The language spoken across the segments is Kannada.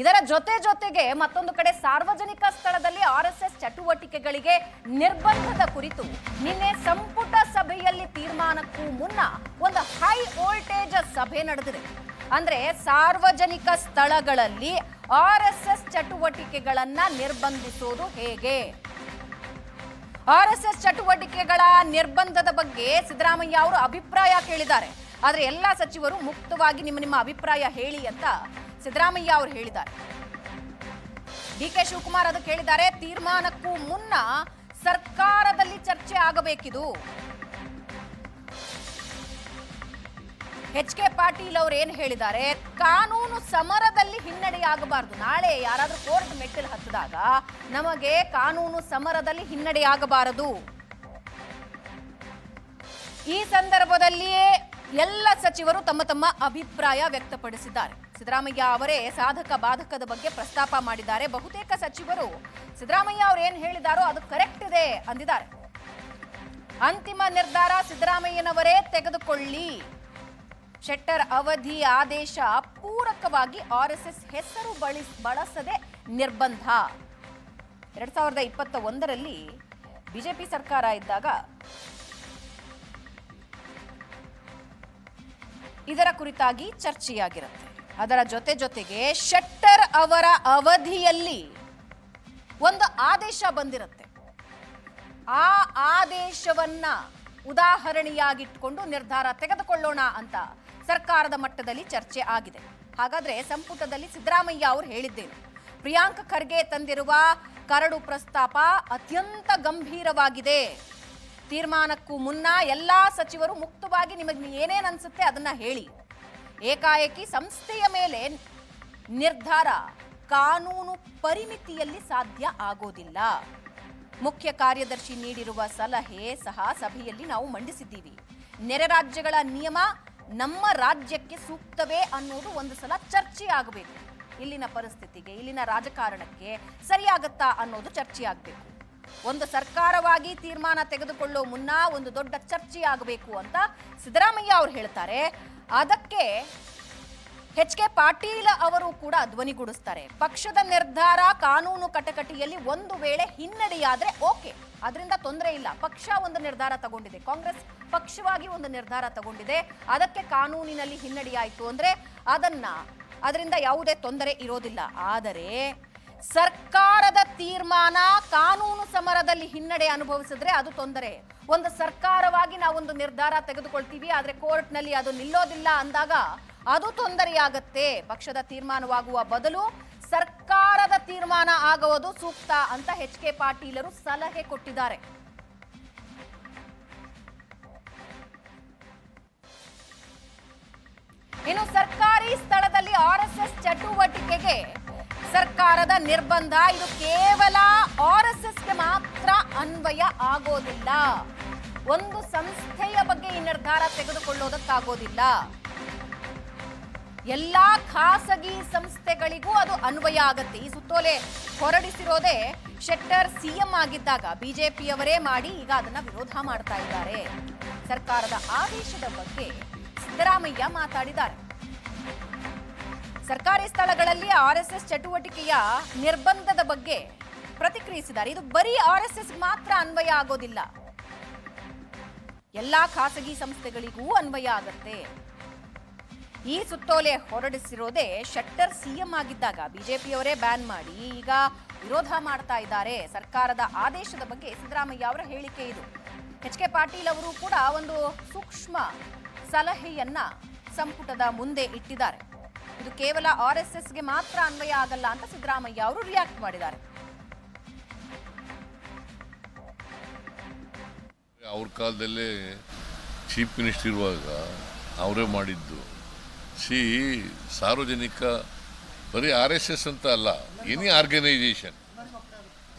ಇದರ ಜೊತೆ ಜೊತೆಗೆ ಮತ್ತೊಂದು ಕಡೆ ಸಾರ್ವಜನಿಕ ಸ್ಥಳದಲ್ಲಿ ಆರ್ಎಸ್ಎಸ್ ಚಟುವಟಿಕೆಗಳಿಗೆ ನಿರ್ಬಂಧದ ಕುರಿತು ನಿನ್ನೆ ಸಂಪುಟ ಸಭೆಯಲ್ಲಿ ತೀರ್ಮಾನಕ್ಕೂ ಮುನ್ನ ಒಂದು ಹೈ ವೋಲ್ಟೇಜ್ ಸಭೆ ನಡೆದಿದೆ. ಅಂದ್ರೆ ಸಾರ್ವಜನಿಕ ಸ್ಥಳಗಳಲ್ಲಿ ಆರ್ಎಸ್ಎಸ್ ಚಟುವಟಿಕೆಗಳನ್ನ ನಿರ್ಬಂಧಿಸೋದು ಹೇಗೆ? ಆರ್ಎಸ್ಎಸ್ ಚಟುವಟಿಕೆಗಳ ನಿರ್ಬಂಧದ ಬಗ್ಗೆ ಸಿದ್ದರಾಮಯ್ಯ ಅವರು ಅಭಿಪ್ರಾಯ ಕೇಳಿದ್ದಾರೆ. ಆದ್ರೆ ಎಲ್ಲಾ ಸಚಿವರು ಮುಕ್ತವಾಗಿ ನಿಮ್ಮ ನಿಮ್ಮ ಅಭಿಪ್ರಾಯ ಹೇಳಿ ಅಂತ ಸಿದ್ದರಾಮಯ್ಯ ಅವರು ಹೇಳಿದ್ದಾರೆ. ಡಿ ಕೆ ಶಿವಕುಮಾರ್ ಅದಕ್ಕೆ ಹೇಳಿದ್ದಾರೆ ತೀರ್ಮಾನಕ್ಕೂ ಮುನ್ನ ಸರ್ಕಾರದಲ್ಲಿ ಚರ್ಚೆ ಆಗಬೇಕಿದು. ಎಚ್ ಕೆ ಪಾಟೀಲ್ ಅವರು ಏನ್ ಹೇಳಿದ್ದಾರೆ, ಕಾನೂನು ಸಮರದಲ್ಲಿ ಹಿನ್ನಡೆಯಾಗಬಾರದು. ನಾಳೆ ಯಾರಾದ್ರೂ ಕೋರ್ಟ್ ಮೆಟ್ಟಲು ಹತ್ತಿದಾಗ ನಮಗೆ ಕಾನೂನು ಸಮರದಲ್ಲಿ ಹಿನ್ನಡೆಯಾಗಬಾರದು. ಈ ಸಂದರ್ಭದಲ್ಲಿಯೇ ಎಲ್ಲ ಸಚಿವರು ತಮ್ಮ ತಮ್ಮ ಅಭಿಪ್ರಾಯ ವ್ಯಕ್ತಪಡಿಸಿದ್ದಾರೆ. ಸಿದ್ದರಾಮಯ್ಯ ಅವರೇ ಸಾಧಕ ಬಾಧಕದ ಬಗ್ಗೆ ಪ್ರಸ್ತಾಪ ಮಾಡಿದ್ದಾರೆ. ಬಹುತೇಕ ಸಚಿವರು ಸಿದ್ದರಾಮಯ್ಯ ಅವರು ಏನ್ ಹೇಳಿದಾರೋ ಅದು ಕರೆಕ್ಟ್ ಇದೆ ಅಂದಿದ್ದಾರೆ. ಅಂತಿಮ ನಿರ್ಧಾರ ಸಿದ್ದರಾಮಯ್ಯನವರೇ ತೆಗೆದುಕೊಳ್ಳಿ. ಶೆಟ್ಟರ್ ಅವಧಿ ಆದೇಶ ಪೂರಕವಾಗಿ ಆರ್ಎಸ್ಎಸ್ ಹೆಸರು ಬಳಿ, ಬಳಸದೆ ನಿರ್ಬಂಧ. ಎರಡ್ ಸಾವಿರದ ಇಪ್ಪತ್ತ ಒಂದರಲ್ಲಿ ಬಿಜೆಪಿ ಸರ್ಕಾರ ಇದ್ದಾಗ ಇದರ ಕುರಿತಾಗಿ ಚರ್ಚೆಯಾಗಿರುತ್ತೆ. ಅದರ ಜೊತೆ ಜೊತೆಗೆ ಶೆಟ್ಟರ್ ಅವರ ಅವಧಿಯಲ್ಲಿ ಒಂದು ಆದೇಶ ಬಂದಿರುತ್ತೆ. ಆ ಆದೇಶವನ್ನ ಉದಾಹರಣೆಯಾಗಿಟ್ಕೊಂಡು ನಿರ್ಧಾರ ತೆಗೆದುಕೊಳ್ಳೋಣ ಅಂತ ಸರ್ಕಾರದ ಮಟ್ಟದಲ್ಲಿ ಚರ್ಚೆ ಆಗಿದೆ. ಹಾಗಾದ್ರೆ ಸಂಪುಟದಲ್ಲಿ ಸಿದ್ದರಾಮಯ್ಯ ಅವರು ಹೇಳಿದ್ದೇನು, ಪ್ರಿಯಾಂಕ್ ಖರ್ಗೆ ತಂದಿರುವ ಕರಡು ಪ್ರಸ್ತಾಪ ಅತ್ಯಂತ ಗಂಭೀರವಾಗಿದೆ. ತೀರ್ಮಾನಕ್ಕೂ ಮುನ್ನ ಎಲ್ಲಾ ಸಚಿವರು ಮುಕ್ತವಾಗಿ ನಿಮಗೆ ಏನೇನು ಅನ್ಸುತ್ತೆ ಅದನ್ನ ಹೇಳಿ. ಏಕಾಏಕಿ ಸಂಸ್ಥೆಯ ಮೇಲೆ ನಿರ್ಧಾರ ಕಾನೂನು ಪರಿಮಿತಿಯಲ್ಲಿ ಸಾಧ್ಯ ಆಗೋದಿಲ್ಲ. ಮುಖ್ಯ ಕಾರ್ಯದರ್ಶಿ ನೀಡಿರುವ ಸಲಹೆ ಸಹ ಸಭೆಯಲ್ಲಿ ನಾವು ಮಂಡಿಸಿದ್ದೀವಿ. ನೆರೆ ರಾಜ್ಯಗಳ ನಿಯಮ ನಮ್ಮ ರಾಜ್ಯಕ್ಕೆ ಸೂಕ್ತವೇ ಅನ್ನೋದು ಒಂದು ಸಲ ಚರ್ಚೆ ಆಗಬೇಕು. ಇಲ್ಲಿನ ಪರಿಸ್ಥಿತಿಗೆ, ಇಲ್ಲಿನ ರಾಜಕಾರಣಕ್ಕೆ ಸರಿಯಾಗತ್ತಾ ಅನ್ನೋದು ಚರ್ಚೆ ಆಗಬೇಕು. ಒಂದು ಸರ್ಕಾರವಾಗಿ ತೀರ್ಮಾನ ತೆಗೆದುಕೊಳ್ಳೋ ಮುನ್ನ ಒಂದು ದೊಡ್ಡ ಚರ್ಚೆ ಆಗಬೇಕು ಅಂತ ಸಿದ್ದರಾಮಯ್ಯ ಅವರು ಹೇಳ್ತಾರೆ. ಅದಕ್ಕೆ ಎಚ್ ಕೆ ಪಾಟೀಲ್ ಅವರು ಕೂಡ ಧ್ವನಿಗೂಡಿಸ್ತಾರೆ ಪಕ್ಷದ ನಿರ್ಧಾರ ಕಾನೂನು ಕಟಕಟಿಯಲ್ಲಿ ಒಂದು ವೇಳೆ ಹಿನ್ನಡೆಯಾದ್ರೆ ಓಕೆ. ಅದರಿಂದ ತೊಂದರೆ ಇಲ್ಲ. ಪಕ್ಷ ಒಂದು ನಿರ್ಧಾರ ತಗೊಂಡಿದೆ. ಕಾಂಗ್ರೆಸ್ ಪಕ್ಷವಾಗಿ ಒಂದು ನಿರ್ಧಾರ ತಗೊಂಡಿದೆ. ಅದಕ್ಕೆ ಕಾನೂನಿನಲ್ಲಿ ಹಿನ್ನಡೆಯಾಯಿತು ಅಂದ್ರೆ ಅದನ್ನ, ಅದರಿಂದ ಯಾವುದೇ ತೊಂದರೆ ಇರೋದಿಲ್ಲ. ಆದರೆ ಸರ್ಕಾರದ ತೀರ್ಮಾನ ಕಾನೂನು ಸಮರದಲ್ಲಿ ಹಿನ್ನಡೆ ಅನುಭವಿಸಿದ್ರೆ ಅದು ತೊಂದರೆ. ಒಂದು ಸರ್ಕಾರವಾಗಿ ನಾವೊಂದು ನಿರ್ಧಾರ ತೆಗೆದುಕೊಳ್ತೀವಿ, ಆದರೆ ಕೋರ್ಟ್ನಲ್ಲಿ ಅದು ನಿಲ್ಲೋದಿಲ್ಲ ಅಂದಾಗ ಅದು ತೊಂದರೆಯಾಗತ್ತೆ. ಪಕ್ಷದ ತೀರ್ಮಾನವಾಗುವ ಬದಲು ಸರ್ಕಾರದ ತೀರ್ಮಾನ ಆಗುವುದು ಸೂಕ್ತ ಅಂತ ಎಚ್ ಕೆ ಪಾಟೀಲರು ಸಲಹೆ ಕೊಟ್ಟಿದ್ದಾರೆ. ಇನ್ನು ಸರ್ಕಾರಿ ಸ್ಥಳದಲ್ಲಿ ಆರ್ಎಸ್ಎಸ್ ಚಟುವಟಿಕೆಗೆ ಸರ್ಕಾರದ ನಿರ್ಬಂಧ. ಇದು ಕೇವಲ ಆರ್ ಎಸ್ ಎಸ್ಗೆ ಮಾತ್ರ ಅನ್ವಯ ಆಗೋದಿಲ್ಲ. ಒಂದು ಸಂಸ್ಥೆಯ ಬಗ್ಗೆ ಈ ನಿರ್ಧಾರ ತೆಗೆದುಕೊಳ್ಳೋದಕ್ಕಾಗೋದಿಲ್ಲ. ಎಲ್ಲಾ ಖಾಸಗಿ ಸಂಸ್ಥೆಗಳಿಗೂ ಅದು ಅನ್ವಯ ಆಗತ್ತೆ. ಈ ಸುತ್ತೋಲೆ ಹೊರಡಿಸಿರೋದೇ ಶೆಟ್ಟರ್ ಸಿಎಂ ಆಗಿದ್ದಾಗ ಬಿಜೆಪಿಯವರೇ ಮಾಡಿ ಈಗ ಅದನ್ನ ವಿರೋಧ ಮಾಡ್ತಾ ಇದ್ದಾರೆ. ಸರ್ಕಾರದ ಆದೇಶದ ಬಗ್ಗೆ ಸಿದ್ದರಾಮಯ್ಯ ಮಾತಾಡಿದ್ದಾರೆ. ಸರ್ಕಾರಿ ಸ್ಥಳಗಳಲ್ಲಿ ಎಸ್ ಚಟುವಟಿಕೆಯ ನಿರ್ಬಂಧದ ಬಗ್ಗೆ ಪ್ರತಿಕ್ರಿಯಿಸಿದ್ದಾರೆ. ಇದು ಬರೀ ಆರ್ಎಸ್ಎಸ್ ಮಾತ್ರ ಅನ್ವಯ ಆಗೋದಿಲ್ಲ. ಎಲ್ಲಾ ಖಾಸಗಿ ಸಂಸ್ಥೆಗಳಿಗೂ ಅನ್ವಯ ಆಗತ್ತೆ. ಈ ಸುತ್ತೋಲೆ ಹೊರಡಿಸಿರೋದೇ ಶೆಟ್ಟರ್ ಸಿಎಂ ಆಗಿದ್ದಾಗ. ಬಿಜೆಪಿಯವರೇ ಬ್ಯಾನ್ ಮಾಡಿ ಈಗ ವಿರೋಧ ಮಾಡ್ತಾ ಇದ್ದಾರೆ. ಸರ್ಕಾರದ ಆದೇಶದ ಬಗ್ಗೆ ಸಿದ್ದರಾಮಯ್ಯ ಅವರ ಹೇಳಿಕೆ ಇದು. ಎಚ್ ಕೆ ಪಾಟೀಲ್ ಅವರು ಕೂಡ ಒಂದು ಸೂಕ್ಷ್ಮ ಸಲಹೆಯನ್ನ ಸಂಪುಟದ ಮುಂದೆ ಇಟ್ಟಿದ್ದಾರೆ. ಇದು ಕೇವಲ ಆರ್ ಎಸ್ ಎಸ್ಗೆ ಮಾತ್ರ ಅನ್ವಯ ಆಗಲ್ಲ ಅಂತ ಸಿದ್ದರಾಮಯ್ಯ ಅವರು ರಿಯಾಕ್ಟ್ ಮಾಡಿದ್ದಾರೆ. ಅವ್ರ ಕಾಲದಲ್ಲೇ ಚೀಫ್ ಮಿನಿಸ್ಟರ್ ಇರುವಾಗ ಅವರೇ ಮಾಡಿದ್ದು. ಸಿ, ಸಾರ್ವಜನಿಕ, ಬರೀ ಆರ್ ಎಸ್ ಎಸ್ ಅಂತ ಅಲ್ಲ ಎನಿ ಆರ್ಗನೈಸೇಷನ್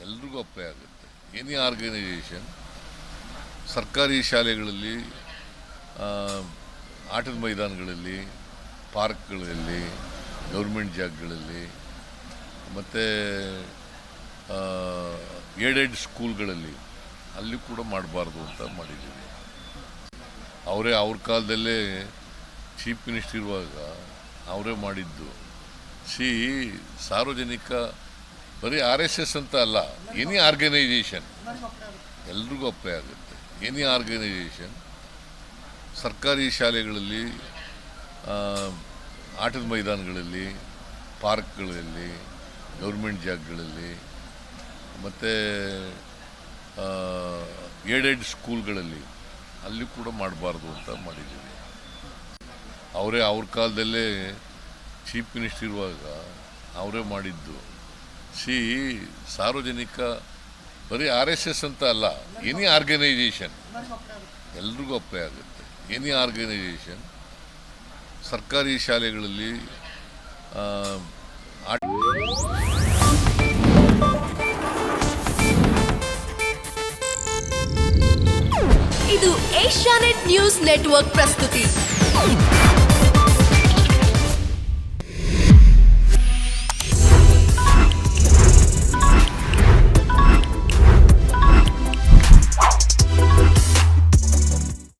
ಎಲ್ರಿಗೂ ಅಪ್ಪೆ ಆಗುತ್ತೆ. ಎನಿ ಆರ್ಗನೈಸೇಷನ್ ಸರ್ಕಾರಿ ಶಾಲೆಗಳಲ್ಲಿ ಆಟದ ಮೈದಾನಗಳಲ್ಲಿ ಪಾರ್ಕ್ಗಳಲ್ಲಿ, ಗೌರ್ಮೆಂಟ್ ಜಾಗಗಳಲ್ಲಿ, ಮತ್ತು ಏಡೆಡ್ ಸ್ಕೂಲ್ಗಳಲ್ಲಿ ಅಲ್ಲಿ ಕೂಡ ಮಾಡಬಾರ್ದು ಅಂತ ಮಾಡಿದ್ದೀವಿ. ಅವರೇ ಅವ್ರ ಕಾಲದಲ್ಲೇ ಚೀಫ್ ಮಿನಿಸ್ಟರ್ ಇರುವಾಗ ಅವರೇ ಮಾಡಿದ್ದು. ಸಿ, ಸಾರ್ವಜನಿಕ, ಬರೀ ಆರ್ ಎಸ್ ಎಸ್ ಅಂತ ಅಲ್ಲ, ಎನಿ ಆರ್ಗನೈಜೇಷನ್ ಎಲ್ರಿಗೂ ಅಪ್ಲೈ ಆಗುತ್ತೆ. ಎನಿ ಆರ್ಗನೈಜೇಷನ್ ಸರ್ಕಾರಿ ಶಾಲೆಗಳಲ್ಲಿ ಆಟದ ಮೈದಾನಗಳಲ್ಲಿ, ಪಾರ್ಕ್ಗಳಲ್ಲಿ, ಗೌರ್ಮೆಂಟ್ ಜಾಗಗಳಲ್ಲಿ, ಮತ್ತು ಏಡೆಡ್ ಸ್ಕೂಲ್ಗಳಲ್ಲಿ ಅಲ್ಲಿ ಕೂಡ ಮಾಡಬಾರ್ದು ಅಂತ ಮಾಡಿದ್ದೀವಿ. ಅವರೇ ಅವ್ರ ಕಾಲದಲ್ಲೇ ಚೀಫ್ ಮಿನಿಸ್ಟರ್ ಇರುವಾಗ ಅವರೇ ಮಾಡಿದ್ದು. ಸಿ, ಸಾರ್ವಜನಿಕ, ಬರೀ ಆರ್ ಎಸ್ ಎಸ್ ಅಂತ ಅಲ್ಲ, ಎನಿ ಆರ್ಗನೈಜೇಷನ್ ಎಲ್ರಿಗೂ ಅಪ್ಲೈ ಆಗುತ್ತೆ. ಎನಿ ಆರ್ಗನೈಜೇಷನ್ ಸರ್ಕಾರಿ ಶಾಲೆಗಳಲ್ಲಿ ಇದು ಏಷ್ಯಾನೆಟ್ ನ್ಯೂಸ್ ನೆಟ್ವರ್ಕ್ ಪ್ರಸ್ತುತಿ.